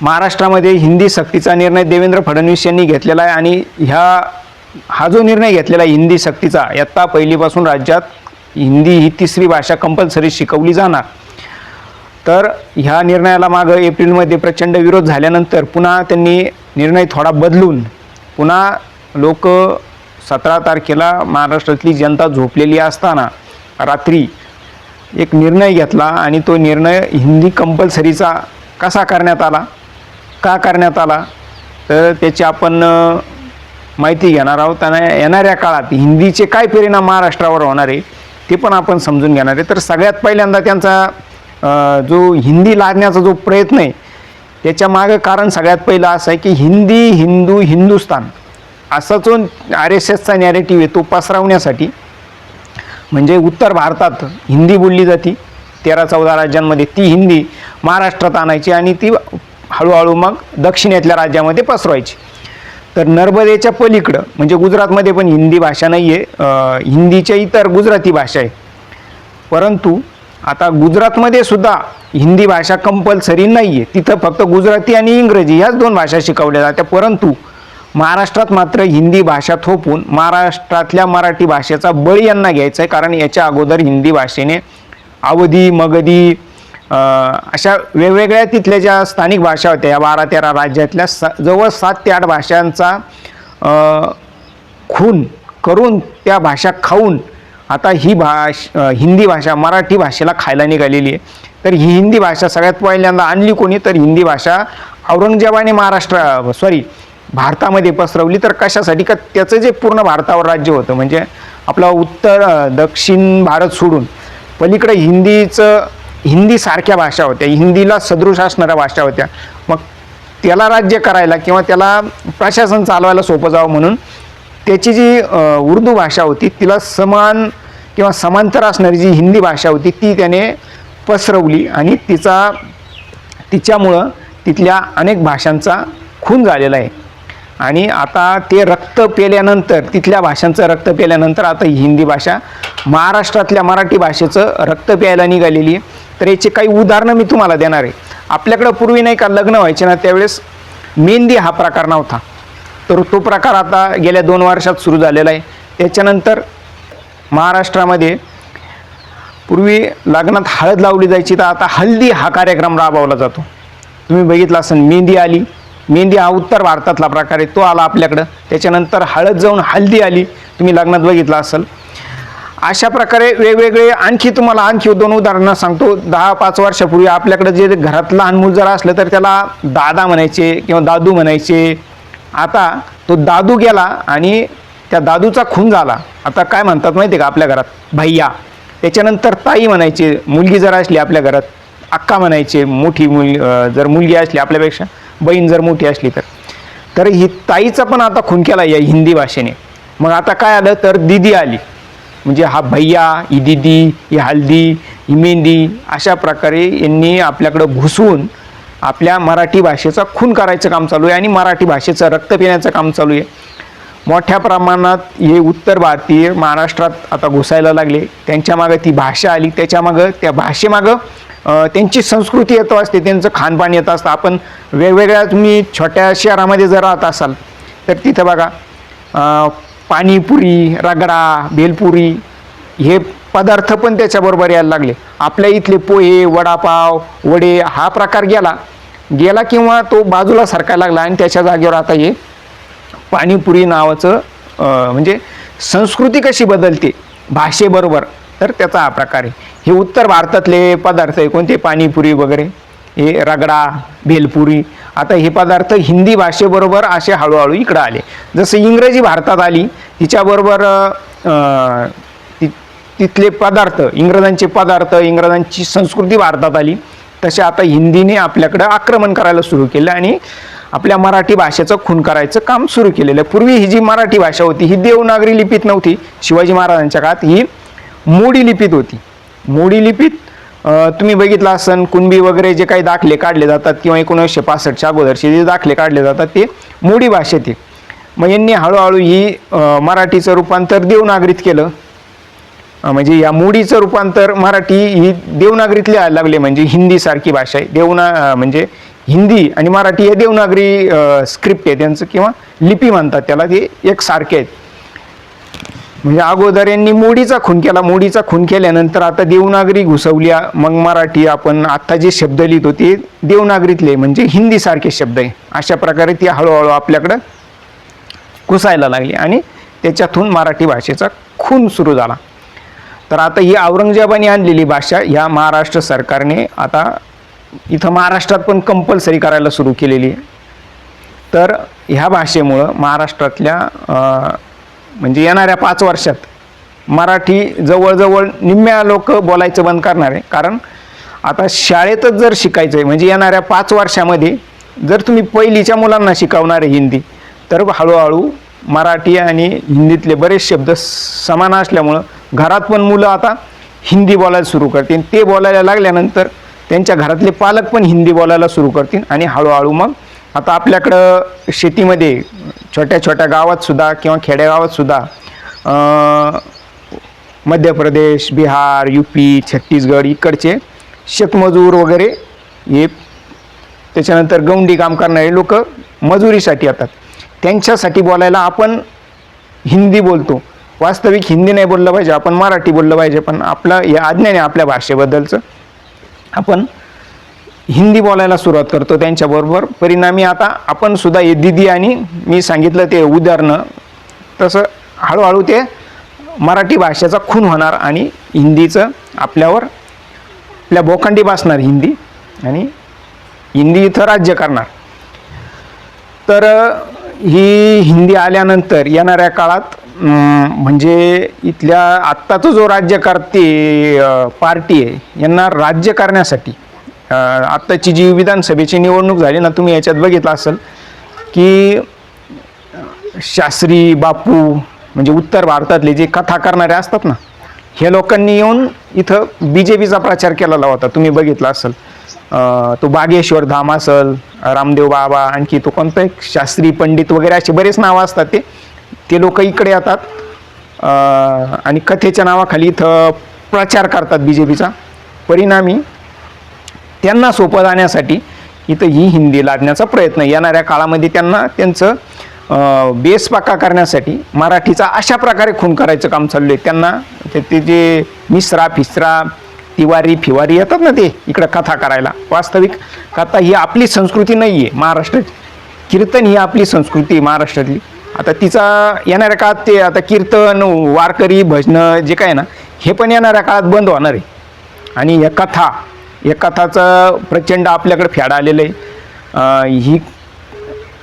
महाराष्ट्रामध्ये हिंदी सक्तीचा निर्णय देवेंद्र फडणवीस यांनी घेतलेला आहे आणि ह्या हा जो निर्णय घेतलेला आहे हिंदी सक्तीचा इयत्ता पहिलीपासून राज्यात हिंदी ही तिसरी भाषा कंपल्सरी शिकवली जाणार. तर ह्या निर्णयाला मागं एप्रिलमध्ये प्रचंड विरोध झाल्यानंतर पुन्हा त्यांनी निर्णय थोडा बदलून पुन्हा लोक सतरा तारखेला महाराष्ट्रातली जनता झोपलेली असताना रात्री एक निर्णय घेतला आणि तो निर्णय हिंदी कंपल्सरीचा कसा करण्यात आला? का करण्यात आला? तर त्याची आपण माहिती घेणार आहोत. आणि येणाऱ्या काळात हिंदीचे काय परिणाम महाराष्ट्रावर होणार आहे ते पण आपण समजून घेणार आहे. तर सगळ्यात पहिल्यांदा त्यांचा जो हिंदी लादण्याचा जो प्रयत्न आहे त्याच्या मागं कारण सगळ्यात पहिलं असं आहे की हिंदी हिंदू हिंदुस्तान असा जो आर एस एसचा नॅरेटिव्ह आहे तो पसरवण्यासाठी. म्हणजे उत्तर भारतात हिंदी बोलली जाते. तेरा चौदा राज्यांमध्ये ती हिंदी महाराष्ट्रात आणायची आणि ती हळूहळू मग दक्षिणेतल्या राज्यामध्ये पसरवायची. तर नर्मदेच्या पलीकडं म्हणजे गुजरातमध्ये पण हिंदी भाषा नाही आहे हिंदीच्या इतर गुजराती भाषा आहे. परंतु आता गुजरातमध्ये सुद्धा हिंदी भाषा कंपल्सरी नाही आहे तिथं फक्त गुजराती आणि इंग्रजी ह्याच दोन भाषा शिकवल्या जात्या. परंतु महाराष्ट्रात मात्र हिंदी भाषा थोपून महाराष्ट्रातल्या मराठी भाषेचा बळी यांना घ्यायचा आहे कारण याच्या अगोदर हिंदी भाषेने अवधी मगधी अशा वेगवेगळ्या तिथल्या ज्या स्थानिक भाषा होत्या या बारा तेरा राज्यातल्या सा जवळ सात ते आठ भाषांचा खून करून त्या भाषा खाऊन आता ही भाष हिंदी भाषा मराठी भाषेला खायला निघालेली आहे. तर ही हिंदी भाषा सगळ्यात पहिल्यांदा आणली कोणी? तर हिंदी भाषा औरंगजेबाने महाराष्ट्र सॉरी भारतामध्ये पसरवली. तर कशासाठी? का त्याचं जे पूर्ण भारतावर राज्य होतं म्हणजे आपला उत्तर दक्षिण भारत सोडून. पलीकडे हिंदीचं हिंदीसारख्या भाषा होत्या हिंदीला सदृश असणाऱ्या भाषा होत्या. मग त्याला राज्य करायला किंवा त्याला प्रशासन चालवायला सोपं जावं म्हणून त्याची जी उर्दू भाषा होती तिला समान किंवा समांतर असणारी जी हिंदी भाषा होती ती त्याने पसरवली आणि तिचा तिच्यामुळं तिथल्या अनेक भाषांचा खून झालेला आहे. आणि आता ते रक्त पेल्यानंतर तिथल्या भाषांचं रक्त पेल्यानंतर आता ही हिंदी भाषा महाराष्ट्रातल्या मराठी भाषेचं रक्त प्यायला निघालेली आहे. तर याची काही उदाहरणं मी तुम्हाला देणार आहे. आपल्याकडं पूर्वी नाही का लग्न व्हायचे ना त्यावेळेस मेहंदी हा प्रकार नव्हता. तर तो प्रकार आता गेल्या दोन वर्षात सुरू झालेला आहे. त्याच्यानंतर महाराष्ट्रामध्ये पूर्वी लग्नात हळद लावली जायची तर आता हल्दी हा कार्यक्रम राबवला जातो. तुम्ही बघितलं असेल मेहंदी आली. मेहंदी हा उत्तर भारतातला प्रकार आहे तो आला आपल्याकडं. त्याच्यानंतर हळद जाऊन हल्दी आली. तुम्ही लग्नात बघितलं असेल. अशा प्रकारे वेगवेगळे आणखी तुम्हाला आणखी दोन उदाहरणं सांगतो. दहा पाच वर्षापूर्वी आपल्याकडे जे घरात लहान मूल जर असलं तर त्याला दादा म्हणायचे किंवा दादू म्हणायचे. आता तो दादू गेला आणि त्या दादूचा खून झाला. आता काय म्हणतात माहिती आहे का आपल्या घरात? भैया. त्याच्यानंतर ताई म्हणायचे मुलगी जर असली आपल्या घरात अक्का म्हणायचे मोठी मुल जर मुलगी असली आपल्यापेक्षा बहीण जर मोठी असली तर. तर ही ताईचा पण आता खून केला या हिंदी भाषेने. मग आता काय आलं? तर दिदी आली. म्हणजे हा भैया ही दिदी ही हल्दी ही मेहंदी अशा प्रकारे यांनी आपल्याकडं घुसवून आपल्या मराठी भाषेचा खून करायचं काम चालू आहे आणि मराठी भाषेचं रक्त पिण्याचं काम चालू आहे. मोठ्या प्रमाणात हे उत्तर भारतीय महाराष्ट्रात आता घुसायला लागले. त्यांच्यामागं ती भाषा आली. त्याच्यामागं त्या भाषेमागं त्यांची संस्कृती येतो असते. त्यांचं खानपान येत असतं. आपण वेगवेगळ्या तुम्ही छोट्या शहरामध्ये जर राहत असाल तर तिथं बघा पाणीपुरी रगडा भेलपुरी हे पदार्थ पण त्याच्याबरोबर यायला लागले. आपल्या इथले पोहे वडापाव वडे हा प्रकार गेला. गेला किंवा तो बाजूला सरकायला लागला आणि त्याच्या जागेवर आता हे पाणीपुरी नावाचं म्हणजे संस्कृती कशी बदलते भाषेबरोबर तर त्याचा हा प्रकार आहे. हे उत्तर भारतातले पदार्थ आहे कोणते? पाणीपुरी वगैरे हे रगडा भेलपुरी आता हे पदार्थ हिंदी भाषेबरोबर असे हळूहळू इकडं आले. जसं इंग्रजी भारतात आली तिच्याबरोबर ति तिथले पदार्थ इंग्रजांचे पदार्थ इंग्रजांची संस्कृती भारतात आली. तसे आता हिंदीने आपल्याकडं आक्रमण करायला सुरू केलं आणि आपल्या मराठी भाषेचं खून करायचं काम सुरू केलेलं. आहे पूर्वी ही जी मराठी भाषा होती ही देवनागरी लिपीत नव्हती. शिवाजी महाराजांच्या काळात ही मोडी लिपीत होती. मोडी लिपीत तुम्ही बघितलं असन कुणबी वगैरे जे काही दाखले काढले जातात किंवा एकोणीसशे पासष्टच्या अगोदरचे जे दाखले काढले जातात ते मोडी भाषेत आहे. मग यांनी हळूहळू ही मराठीचं रूपांतर देवनागरीत केलं. म्हणजे या मोडीचं रूपांतर मराठी ही देवनागरीत लिहायला लागले म्हणजे हिंदीसारखी भाषा आहे. देवना म्हणजे हिंदी आणि मराठी हे देवनागरी स्क्रिप्ट आहे त्यांचं किंवा लिपी म्हणतात त्याला ते एक सारखे आहेत. म्हणजे अगोदर यांनी मोडीचा खून केला. मोडीचा खून केल्यानंतर आता देवनागरी घुसवली मग मराठी आपण आत्ता जे शब्द लिहितो ते देवनागरीतले म्हणजे हिंदीसारखे शब्द आहे. अशा प्रकारे ती हळूहळू आपल्याकडं घुसायला लागली आणि त्याच्यातून मराठी भाषेचा खून सुरू झाला. तर आता ही औरंगजेबाने आणलेली भाषा ह्या महाराष्ट्र सरकारने आता इथं महाराष्ट्रात पण कंपल्सरी करायला सुरू केलेली आहे. तर ह्या भाषेमुळं महाराष्ट्रातल्या म्हणजे येणाऱ्या पाच वर्षात मराठी जवळजवळ निम्म्या लोक बोलायचं बंद करणार आहे. कारण आता शाळेतच जर शिकायचं आहे म्हणजे येणाऱ्या पाच वर्षामध्ये जर तुम्ही पहिलीच्या मुलांना शिकवणार आहे हिंदी तर हळूहळू मराठी आणि हिंदीतले बरेच शब्द समान असल्यामुळं घरात पण मुलं आता हिंदी बोलायला सुरू करतील. ते बोलायला लागल्यानंतर त्यांच्या घरातले पालक पण हिंदी बोलायला सुरू करतील आणि हळूहळू मग आता आपल्याकडं शेतीमध्ये छोट्या छोट्या गावातसुद्धा किंवा खेड्यागावातसुद्धा मध्य प्रदेश बिहार यू पी छत्तीसगड इकडचे शेतमजूर वगैरे हे त्याच्यानंतर गौंडी काम करणारे लोक मजुरीसाठी येतात. त्यांच्यासाठी बोलायला आपण हिंदी बोलतो. वास्तविक हिंदी नाही बोललं पाहिजे आपण मराठी बोललं पाहिजे पण आपलं या आज्ञाने आपल्या भाषेबद्दलचं आपण हिंदी बोलायला सुरुवात करतो त्यांच्याबरोबर. परिणामी आता आपण सुद्धा हे दिदी आणि मी सांगितलं ते उदाहरणं. तसं हळूहळू ते मराठी भाषेचा खून होणार आणि हिंदीचं आपल्यावर आपल्या बोखंडी बसणार हिंदी आणि हिंदी इथं राज्य करणार. तर ही हिंदी आल्यानंतर येणाऱ्या काळात म्हणजे इथल्या आत्ताचं जो राज्यकर्ते पार्टी आहे यांना राज्य करण्यासाठी आत्ताची जी विधानसभेची निवडणूक झाली ना तुम्ही याच्यात बघितलं असेल की शास्त्री बापू म्हणजे उत्तर भारतातले जे कथा करणारे असतात ना हे लोकांनी येऊन इथं बी जे पीचा प्रचार केलेला होता. तुम्ही बघितला असेल. तो बागेश्वर धाम असेल रामदेव बाबा आणखी तो कोणता एक शास्त्री पंडित वगैरे असे बरेच नावं असतात ते. ते लोक इकडे येतात. आणि कथेच्या नावाखाली इथं प्रचार करतात बी जे पीचा परिणामी त्यांना सोपं जाण्यासाठी इथं ही हिंदी लादण्याचा प्रयत्न. येणाऱ्या काळामध्ये त्यांना त्यांचं बेस पक्का करण्यासाठी मराठीचा अशा प्रकारे खून करायचं काम चाललं आहे त्यांना ते ते जे मिसरा फिसरा तिवारी फिवारी येतात ना ते इकडं कथा करायला. वास्तविक कथा ही आपली संस्कृती नाही आहे महाराष्ट्राची. कीर्तन ही आपली संस्कृती आहे महाराष्ट्रातली. आता तिचा येणाऱ्या काळात ते आता कीर्तन वारकरी भजनं जे काय आहे ना हे पण येणाऱ्या काळात बंद होणार आहे. आणि या कथा या कथाचं प्रचंड आपल्याकडे फॅड आलेलं आहे. ही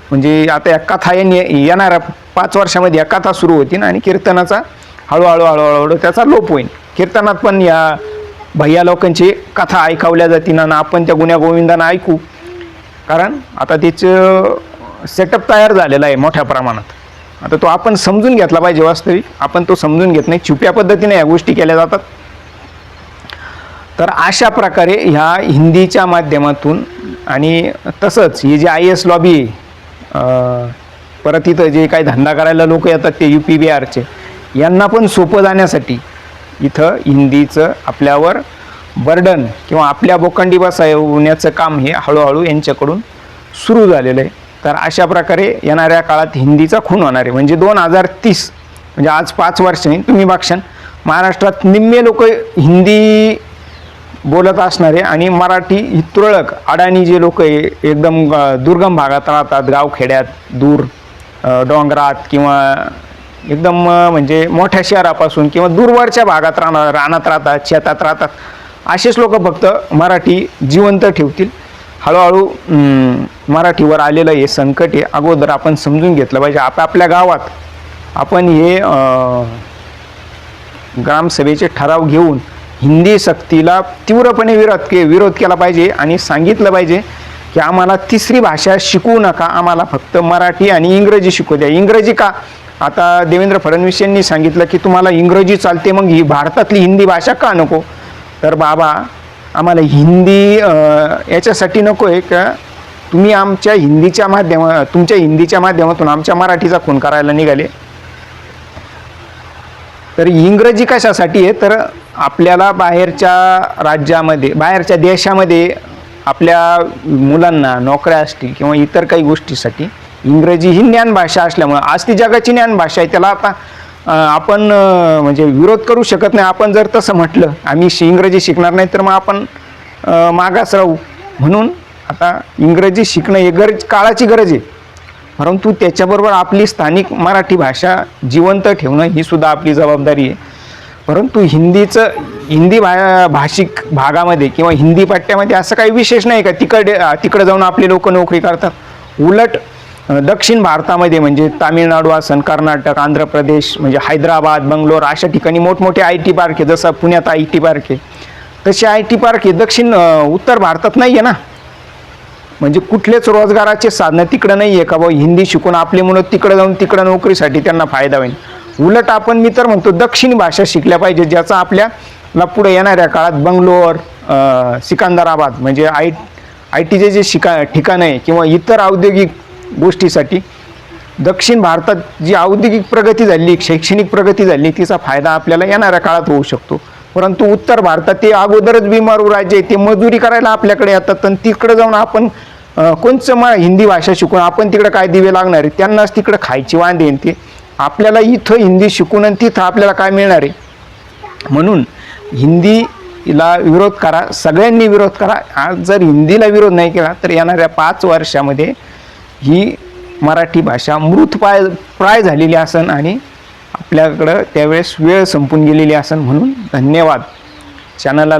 म्हणजे आता या कथा येणाऱ्या पाच वर्षामध्ये या कथा सुरू होतील आणि कीर्तनाचा हळूहळू हळूहळू त्याचा लोप होईल कीर्तनात पण या भैया लोकांची कथा ऐकवल्या जातील आणि आपण त्या गुन्ह्या गोविंदांना ऐकू. कारण आता त्याचं सेटअप तयार झालेला आहे मोठ्या प्रमाणात. आता तो आपण समजून घेतला पाहिजे वास्तविक. आपण तो समजून घेत नाही. छुप्या पद्धतीने या गोष्टी केल्या जातात. तर अशा प्रकारे ह्या हिंदीच्या माध्यमातून आणि तसंच ही जी आय एस लॉबी परत इथं जे काही धंदा करायला लोक येतात ते यू पी बिहारचे यांना पण सोपं जाण्यासाठी इथं हिंदीचं आपल्यावर बर्डन किंवा आपल्या बोकंडी बसवण्याचं काम हे हळूहळू यांच्याकडून सुरू झालेलं आहे. तर अशा प्रकारे येणाऱ्या काळात हिंदीचा खून होणार आहे. म्हणजे दोन हजार तीस म्हणजे आज पाच वर्षांनी तुम्ही बघशान महाराष्ट्रात निम्मे लोक हिंदी बोलत असणारे आणि मराठी ही तुरळक अडाणी जे लोक आहे एकदम दुर्गम भागात राहतात गावखेड्यात दूर डोंगरात किंवा एकदम म्हणजे मोठ्या शहरापासून किंवा दूरवरच्या भागात राहणार रानात राहतात शेतात राहतात असेच लोक फक्त मराठी जिवंत ठेवतील. हळूहळू मराठीवर आलेलं हे संकट आहे अगोदर आपण समजून घेतलं पाहिजे. आपापल्या गावात आपण हे ग्रामसभेचे ठराव घेऊन हिंदी सक्तीला तीव्रपणे विरोध के विरोध केला पाहिजे आणि सांगितलं पाहिजे की आम्हाला तिसरी भाषा शिकवू नका आम्हाला फक्त मराठी आणि इंग्रजी शिकू द्या. इंग्रजी का? आता देवेंद्र फडणवीस यांनी सांगितलं की तुम्हाला इंग्रजी चालते मग ही भारतातली हिंदी भाषा का नको? तर बाबा आम्हाला हिंदी याच्यासाठी नको आहे का? तुम्ही आमच्या हिंदीच्या माध्यमा तुमच्या हिंदीच्या माध्यमातून आमच्या मराठीचा खून करायला निघाले. तर इंग्रजी कशासाठी आहे? तर आपल्याला बाहेरच्या राज्यामध्ये बाहेरच्या देशामध्ये आपल्या मुलांना नोकऱ्या असतील किंवा इतर काही गोष्टीसाठी इंग्रजी ही ज्ञानभाषा असल्यामुळं आज ती जगाची ज्ञानभाषा आहे त्याला आता आपण म्हणजे विरोध करू शकत नाही. आपण जर तसं म्हटलं आम्ही इंग्रजी शिकणार नाही तर मग आपण मागास राहू. म्हणून आता इंग्रजी शिकणं हे गरज काळाची गरज आहे. परंतु त्याच्याबरोबर आपली स्थानिक मराठी भाषा जिवंत ठेवणं ही सुद्धा आपली जबाबदारी आहे. परंतु हिंदीचं हिंदी भा भाषिक भागामध्ये किंवा हिंदी पट्ट्यामध्ये असं काही विशेष नाही का? तिकडे तिकडे जाऊन आपले लोक नोकरी करतात. उलट दक्षिण भारतामध्ये म्हणजे तामिळनाडू असन कर्नाटक आंध्र प्रदेश म्हणजे हैदराबाद बंगलोर अशा ठिकाणी मोठमोठे आय टी पार्क आहे जसं पुण्यात आय टी पार्क आहे. तसे आय टी पार्क हे दक्षिण उत्तर भारतात नाही आहे ना? म्हणजे कुठलेच रोजगाराचे साधनं तिकडं नाही आहे का भाऊ हिंदी शिकून आपले मुलं तिकडं जाऊन तिकडं नोकरीसाठी त्यांना फायदा होईल. उलट आपण मी तर म्हणतो दक्षिणी भाषा शिकल्या पाहिजे ज्याचा आपल्याला पुढे येणाऱ्या काळात बंगलोर सिकंदराबाद म्हणजे आय आय टीचे जे शिका ठिकाणं आहे किंवा इतर औद्योगिक गोष्टीसाठी दक्षिण भारतात जी औद्योगिक प्रगती झाली शैक्षणिक प्रगती झाली तिचा फायदा आपल्याला येणाऱ्या काळात होऊ शकतो. परंतु उत्तर भारतात ते अगोदरच बिमारू राज्य आहे ते मजुरी करायला आपल्याकडे येतात आणि तिकडे जाऊन आपण कोणचं मग हिंदी भाषा शिकून आपण तिकडे काय दिवे लागणार आहे? त्यांनाच तिकडे खायची वांदे ते आपल्याला इथं हिंदी शिकून आणि तिथं आपल्याला काय मिळणार आहे? म्हणून हिंदीला विरोध करा सगळ्यांनी विरोध करा. आज जर हिंदीला विरोध नाही केला तर येणाऱ्या पाच वर्षामध्ये ही मराठी भाषा मृत पाय प्राय झालेली असन आणि आपल्याकडं त्यावेळेस वेळ संपून गेलेली असन म्हणून धन्यवाद. चॅनलला